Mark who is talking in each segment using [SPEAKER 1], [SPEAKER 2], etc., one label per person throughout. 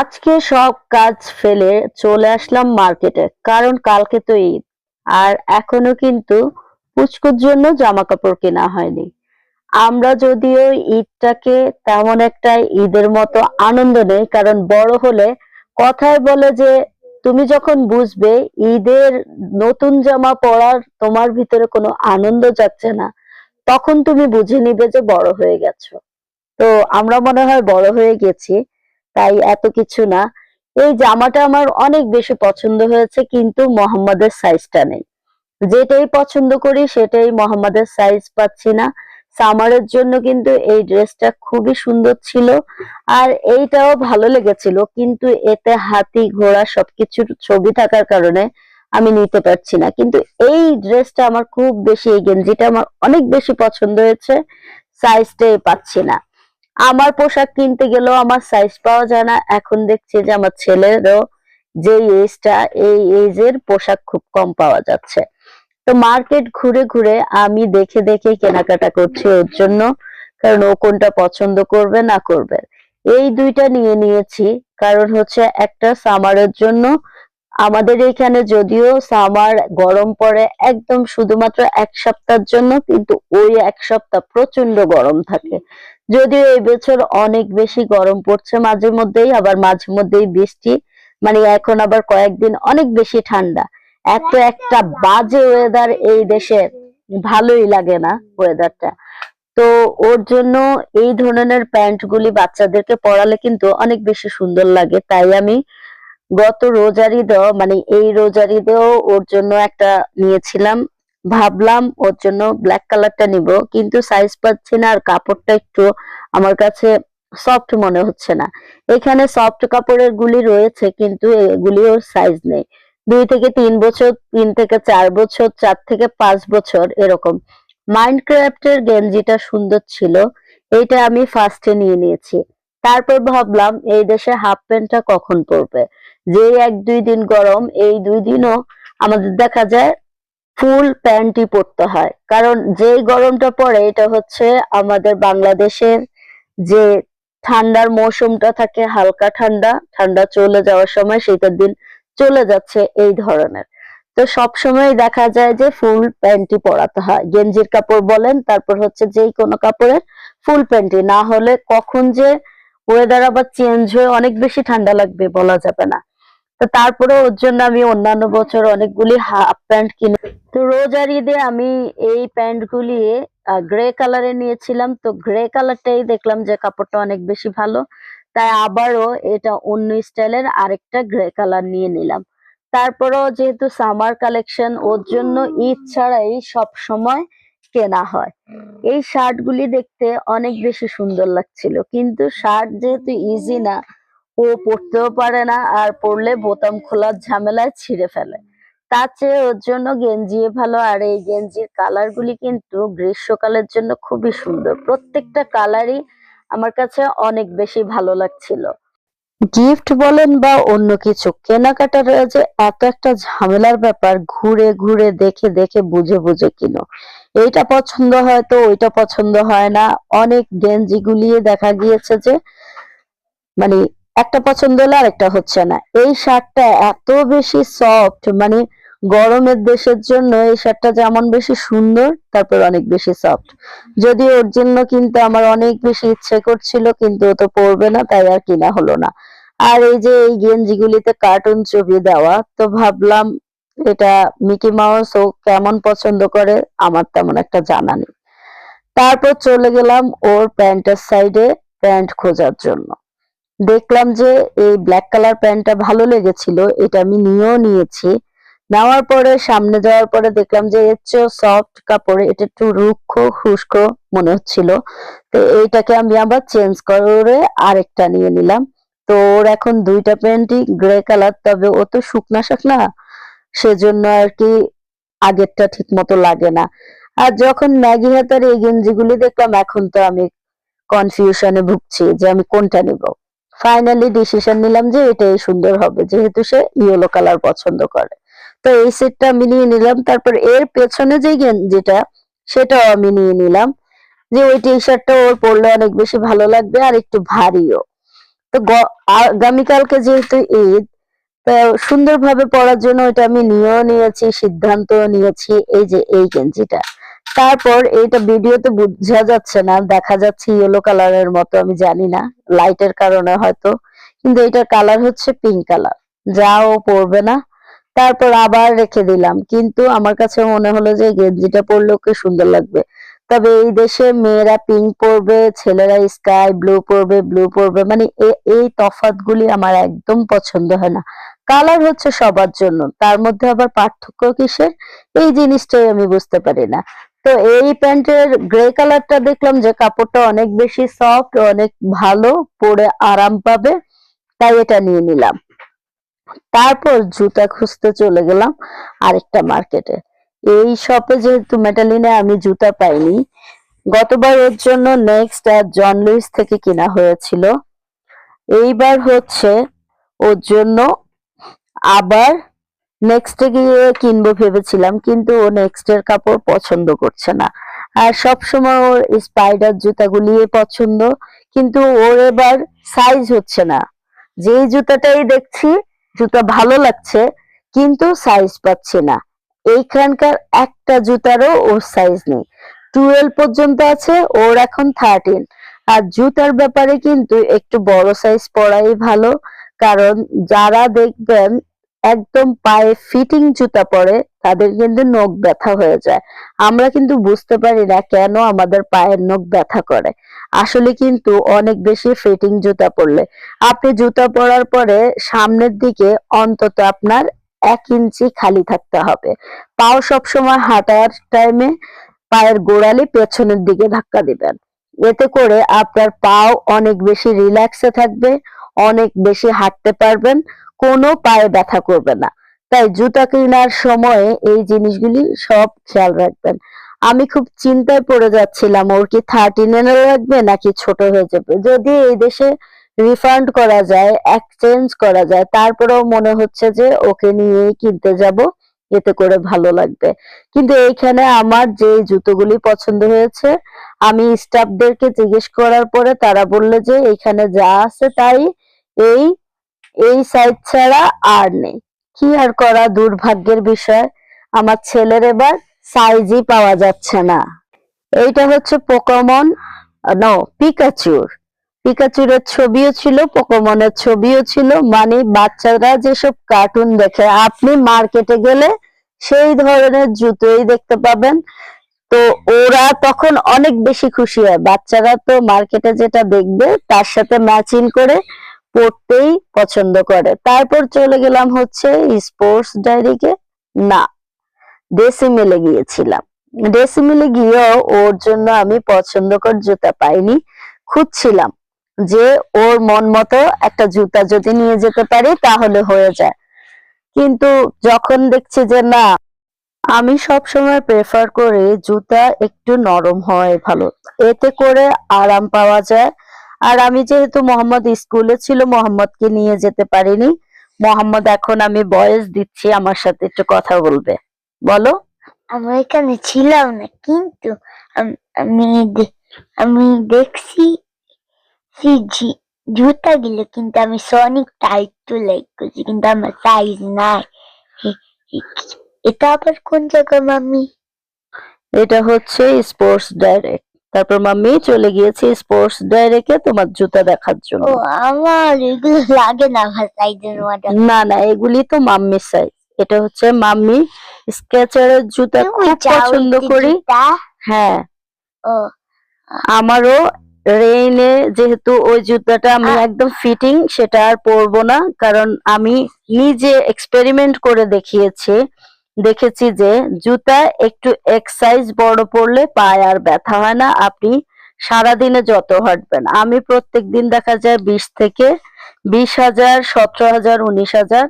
[SPEAKER 1] আজকে সব কাজ ফেলে চলে আসলাম মার্কেটে, কারণ কালকে তো ঈদ। আর এখনও কিন্তু পুচকুর জন্য জামা কাপড় কেনা হয়নি। আমরা যদিও ঈদটাকে তেমন একটা ঈদের মতো আনন্দ নেই, কারণ বড় হলে কথায় বলে যে, তুমি যখন বুঝবে, ঈদের নতুন জামা পরার তোমার ভিতরে কোনো আনন্দ যাচ্ছে না, তখন তুমি বুঝে নিবে যে বড় হয়ে গেছো। তো আমরা মনে হয় বড় হয়ে গেছি, তাই এত কিছু না। এই জামাটা আমার অনেক বেশি পছন্দ হয়েছে, কিন্তু মোহাম্মদের সাইজটা নেই। যেটাই পছন্দ করি, সেটাই মোহাম্মদের সাইজ পাচ্ছি না। সামারের জন্য কিন্তু এই ড্রেসটা খুবই সুন্দর ছিল, আর এইটাও ভালো লেগেছিল, কিন্তু এতে হাতি, ঘোড়া সবকিছুর ছবি থাকার কারণে আমি নিতে পারছি না। কিন্তু এই ড্রেসটা আমার খুব বেশি এই গেঞ্জিটা আমার অনেক বেশি পছন্দ হয়েছে সাইজটাই পাচ্ছি না। আমার পোশাক কিনতে গেলেও আমার সাইজ পাওয়া যায় না। এখন দেখছি যে আমার ছেলেরও যে এজটা এই এজের পোশাক খুব কম পাওয়া যাচ্ছে। তো মার্কেট ঘুরে ঘুরে আমি দেখে দেখে কেনাকাটা করছি ওর জন্য, কারণ ও কোনটা পছন্দ করবে না করবে। এই দুইটা নিয়ে নিয়েছি, কারণ হচ্ছে একটা সামারের জন্য আমাদের এখানে যদিও সামার গরম পড়ে একদম শুধুমাত্র এক সপ্তাহের জন্য, কিন্তু ওই এক সপ্তাহ প্রচণ্ড গরম থাকে। যদিও এই বছর অনেক বেশি গরম পড়ছে, মাঝে মধ্যেই আবার মাঝে মধ্যেই বৃষ্টি মানে এখন আবার কয়েকদিন অনেক বেশি ঠান্ডা। এত একটা বাজে ওয়েদার এই দেশে, ভালোই লাগে না ওয়েদারটা তো ওর জন্য এই ধরনের প্যান্ট গুলি বাচ্চাদেরকে পরালে কিন্তু অনেক বেশি সুন্দর লাগে, তাই আমি গত রোজার ঈদেও মানে এই রোজার ঈদেও ওর জন্য একটা নিয়েছিলাম। ভাবলাম ওর জন্য ব্ল্যাক কালারটা নিব, কিন্তু সাইজ পাচ্ছি না আর কাপড়টা একটু আমার কাছে সফট মনে হচ্ছে না। এখানে সফট কাপড়ের গুলি রয়েছে, কিন্তু এগুলি ওর সাইজ নেই। দুই থেকে তিন বছর, তিন থেকে চার বছর, চার থেকে পাঁচ বছর এরকম। মাইন্ডক্রাফটের গেঞ্জিটা সুন্দর ছিল, এইটা আমি ফার্স্টে নিয়ে নিয়েছি। তারপর ভাবলাম এই দেশে হাফ প্যান্টটা কখন পরবে? যে এক দুই দিন গরম, এই দুই দিনও আমাদের দেখা যায় ফুল প্যান্টই পরতে হয়। কারণ যেই গরমটা পড়ে, এটা হচ্ছে আমাদের বাংলাদেশের যে ঠান্ডার মৌসুমটা থাকে, হালকা ঠান্ডা ঠান্ডা চলে যাওয়ার সময় শীতের দিন চলে যাচ্ছে এই ধরনের। তো সব সময় দেখা যায় যে ফুল প্যান্টই পরাতে হয়। গেঞ্জির কাপড় বলেন, তারপর হচ্ছে যেই কোনো কাপড়ের ফুল প্যান্টই। না হলে কখন যে ওয়েদার আবার চেঞ্জ হয়ে অনেক বেশি ঠান্ডা লাগবে বলা যাবে না। তো তারপরে ওর জন্য আমি অন্যান্য বছর অনেকগুলি হাফ প্যান্ট কিনে তো রোজার ঈদে আমি এই প্যান্ট গুলি গ্রে কালারে নিয়েছিলাম। তো গ্রে কালারটাই দেখলাম যে কাপড়টা অনেক বেশি ভালো। তাই আবারও এটা অন্য স্টাইলের আরেকটা গ্রে কালার নিয়ে নিলাম। তারপরেও যেহেতু সামার কালেকশন ওর জন্য ঈদ ছাড়াই সব সময় কেনা হয়। এই শার্ট গুলি দেখতে অনেক বেশি সুন্দর লাগছিল। কিন্তু শার্ট যেহেতু ইজি না ও পড়তেও পারে না আর পড়লে বোতাম খোলার ঝামেলায় ছিঁড়ে ফেলে। তার চেয়ে ওর জন্য গেঞ্জি ভালো আর এই গেঞ্জির কালার গুলি কিন্তু গ্রীষ্মকালের জন্য খুবই সুন্দর। প্রত্যেকটা কালারই আমার কাছে অনেক বেশি ভালো লাগছিল। গিফট বলেন বা অন্য কিছু কেনাকাটার যে এত একটা ঝামেলার ব্যাপার, ঘুরে ঘুরে দেখে দেখে বুঝে বুঝে কিনো। এইটা পছন্দ হয় তো ওইটা পছন্দ হয় না। অনেক গেঞ্জি গুলিয়ে দেখা গিয়েছে যে মানে একটা পছন্দ হলে আরেকটা হচ্ছে না। এই শার্টটা এত বেশি সফট মানে গরমের দেশের জন্য এই শার্টটা যেমন বেশি সুন্দর, তারপর অনেক বেশি সফট যদি ওর জন্য কিন্তু আমার অনেক বেশি ইচ্ছে করছিল, কিন্তু ও তো পরবে না, তাই আর কিনা হলো না। আর এই যে এই গেঞ্জিগুলিতে কার্টুন ছবি দেওয়া, তো ভাবলাম এটা মিকি মাউস ও কেমন পছন্দ করে, আমার তেমন একটা জানা নেই। তারপর চলে গেলাম ওর প্যান্টের সাইডে প্যান্ট খোঁজার জন্য। দেখলাম যে এই ব্ল্যাক কালার প্যান্টটা ভালো লেগেছিল, এটা আমি নিয়েও নিয়েছি। নেওয়ার পরে, সামনে যাওয়ার পরে দেখলাম যে এর চেয়েও সফট কাপড়, এটা একটু রুক্ষ খুস্ক মনে হচ্ছিল। তো এইটাকে আমি আবার চেঞ্জ করে আরেকটা নিয়ে নিলাম। তো ওর এখন দুইটা প্যান্টই গ্রে কালার তবে ও তো শুকনা শুকনা, সেজন্য আর কি আগেরটা ঠিক মতো লাগে না। আর যখন ম্যাগি হাতার এই গেঞ্জিগুলি দেখলাম, এখন তো আমি কনফিউশনে ভুগছি যে আমি কোনটা নিব। ফাইনালি ডিসিশন নিলাম যে এটাই সুন্দর হবে, যেহেতু সে ইয়েলো কালার পছন্দ করে। তো এই সেটটা আমি নিয়ে নিলাম, তারপর এর পেছনে যে গেঞ্জিটা সেটাও আমি নিয়ে নিলাম। যে ওই টি শার্টটা ওর পরলে অনেক বেশি ভালো লাগবে আর একটু ভারীও। তো আগামীকালকে যেহেতু ঈদ, তো সুন্দরভাবে পরার জন্য এটা আমি নিয়েও নিয়েছি সিদ্ধান্ত নিয়েছি, এই যে এই গেঞ্জিটা। তারপর এইটা ভিডিওতে বোঝা যাচ্ছে না, দেখা যাচ্ছে ইয়েলো কালারের মতো, আমি জানি না লাইটের কারণে হয়তো, কিন্তু এটার কালার হচ্ছে পিঙ্ক কালার যাও পরবে না। তারপর আবার রেখে দিলাম, কিন্তু আমার কাছে মনে হলো যে গেঞ্জিটা পরলে ওকে সুন্দর লাগবে। তবে এই দেশে মেয়েরা পিঙ্ক পরবে, ছেলেরা স্কাই ব্লু পরবে ব্লু পরবে মানে এই তফাৎগুলি আমার একদম পছন্দ হয় না। কালার হচ্ছে সবার জন্য, তার মধ্যে আবার পার্থক্য কিসের? এই জিনিসটাই আমি বুঝতে পারি না। তো এই প্যান্টের গ্রে কালারটা দেখলাম যে কাপড়টা অনেক বেশি সফট অনেক ভালো, পরে আরাম পাবে, তাই এটা নিয়ে নিলাম। তারপর জুতা খুঁজতে চলে গেলাম আরেকটা মার্কেটে এই শপে যেহেতু মেটালিনে আমি জুতা পাইনি, গতবার ওর জন্য নেক্সট আর জন লুইস থেকে কিনা হয়েছিল। এইবার হচ্ছে ওর জন্য আবার নেক্সটে গিয়ে কিনবো ভেবেছিলাম, কিন্তু ও নেক্সট এর কাপড় পছন্দ করছে না। আর সব সময় ওর স্পাইডার জুতাগুলি পছন্দ, কিন্তু ওর এবার সাইজ হচ্ছে না। যেই জুতাটাই দেখছি, জুতা ভালো লাগছে, কিন্তু সাইজ পাচ্ছি না। এইখানকার একটা জুতারও ওর সাইজ নেই। টুয়েলভ পর্যন্ত আছে, ওর এখন থার্টিন আর জুতার ব্যাপারে কিন্তু একটু বড় সাইজ পরাই ভালো, কারণ যারা দেখবেন একদম পায়ে ফিটিং জুতা পরে তাদের কিন্তু নখ ব্যথা হয়ে যায়। আমরা কিন্তু বুঝতে পারি না কেন আমাদের পায়ের নখ ব্যথা করে। আসলে কিন্তু অনেক বেশি ফিটিং জুতা পরলে। আপনি জুতা পরার পরে সামনের দিকে অন্তত আপনার এক ইঞ্চি খালি থাকতে হবে। পাও সবসময় হাঁটার টাইমে পায়ের গোড়ালি পেছনের দিকে ধাক্কা দিবেন। এতে করে আপনার পাও অনেক বেশি রিল্যাক্সে থাকবে, অনেক বেশি হাঁটতে পারবেন কোনো পায়ে ব্যথা করবে না। তাই জুতা কেনার সময়ে এই জিনিসগুলি সব খেয়াল রাখবেন। আমি খুব চিন্তায় পড়ে যাচ্ছিলাম, ওর কি থার্টিন এনে রাখবে নাকি ছোট হয়ে যাবে? যদি এই দেশে রিফান্ড করা যায় এক্সচেঞ্জ করা যায়, তারপরেও মনে হচ্ছে যে ওকে নিয়েই কিনতে যাব, এতে করে ভালো লাগবে। কিন্তু এইখানে আমার যে জুতোগুলি পছন্দ হয়েছে, আমি স্টাফদেরকে জিজ্ঞেস করার পরে তারা বলল যে এখানে যা আছে তাই এই এই সাইজ ছাড়া আর নেই। কি আর করা দুর্ভাগ্যের বিষয়? আমার ছেলের এবার সাইজই পাওয়া যাচ্ছে না। এইটা হচ্ছে পোকামন নো পিকাচুর পিকাচুরের ছবিও ছিল পোকামনের ছবিও ছিল। মানে বাচ্চারা যেসব কার্টুন দেখে, আপনি মার্কেটে গেলে সেই ধরনের জুতোই দেখতে পাবেন। তো ওরা তখন অনেক বেশি খুশি হয়। বাচ্চারা তো মার্কেটে যেটা দেখবে, তার সাথে ম্যাচিং করে পড়তেই পছন্দ করে। তারপর চলে গেলাম হচ্ছে স্পোর্টস ডায়েরিকে না ডেসিমেলে গিয়েছিলাম। ডেসিমেলে গিয়েও ওর জন্য আমি পছন্দ পছন্দকর জুতা পাইনি, খুঁজছিলাম যে ওর মন মতো একটা জুতা যদি নিয়ে যেতে পারি তাহলে হয়ে যায়। কিন্তু যখন দেখছি যে না, আমি সব সময় প্রেফার করি জুতা একটু নরম হয় ভালো। এতে করে আরাম পাওয়া যায় আর আমি যেহেতু মোহাম্মদ স্কুলে ছিল মোহাম্মদকে নিয়ে যেতে পারিনি। মোহাম্মদ এখন আমি বয়স দিচ্ছি আমার সাথে একটু কথা বলবে। বলো।
[SPEAKER 2] আমরা এখানে ছিলাম না কিন্তু আম- আমি আমি দেখছি জুতা গুলো কিন্তু আমি সনিক টাইট টু লাইক করছি কিন্তু আমার সাইজ নাই। এটা আবার কোন জায়গা মাম্মি?
[SPEAKER 1] এটা হচ্ছে স্পোর্টস ডাইরেক্ট তারপর মাম্মি চলে গিয়েছে স্পোর্টস ডাইরেক্টে তোমার জুতা দেখার জন্য।
[SPEAKER 2] আমার এগুলো লাগে না সাইজের
[SPEAKER 1] না না এগুলি তো মাম্মির সাইজ এটা হচ্ছে মাম্মি স্কেচারের জুতা খুব পছন্দ করি। হ্যাঁ।
[SPEAKER 2] ও।
[SPEAKER 1] আমারও রেইনে যেহেতু ওই জুতাটা আমি একদম ফিটিং সেটা আর পরবো না। কারণ আমি নিজে এক্সপেরিমেন্ট করে দেখিয়েছি। দেখেছি যে জুতা একটু এক সাইজ বড় পড়লে পায়ে আর ব্যথা হয় না। আপনি সারাদিনে যত হাঁটবেন আমি প্রত্যেক দিন দেখা যায় বিশ থেকে বিশ হাজার সতেরো হাজার উনিশ হাজার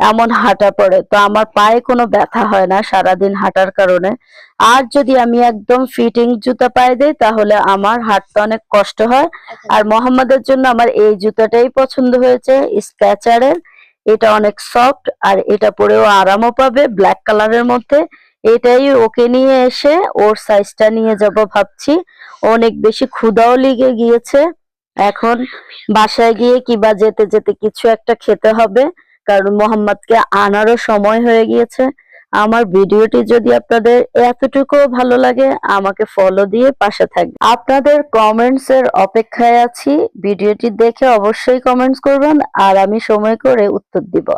[SPEAKER 1] এমন হাঁটা পড়ে। তো আমার পায়ে কোনো ব্যথা হয় না সারাদিন হাঁটার কারণে। আর যদি আমি একদম ফিটিং জুতা পায়ে দেই তাহলে আমার হাঁটতে অনেক কষ্ট হয়। আর মোহাম্মদের জন্য আমার এই জুতাটাই পছন্দ হয়েছে স্ক্যাচারের এটা অনেক সফট আর এটা পরেও আরামও পাবে ব্ল্যাক কালারের মধ্যে। এটাই ওকে নিয়ে এসে ওর সাইজটা নিয়ে যাব ভাবছি। অনেক বেশি ক্ষুদাও লেগে গিয়েছে। এখন বাসায় গিয়ে কিবা যেতে যেতে কিছু একটা খেতে হবে, কারণ মোহাম্মদকে আনারও সময় হয়ে গিয়েছে। আমার ভিডিওটি যদি আপনাদের এতটুকু ভালো লাগে, আমাকে ফলো দিয়ে পাশে থাকবে আপনাদের কমেন্টস এর অপেক্ষায় আছি। ভিডিওটি দেখে অবশ্যই কমেন্টস করবেন, আর আমি সময় করে উত্তর দিব।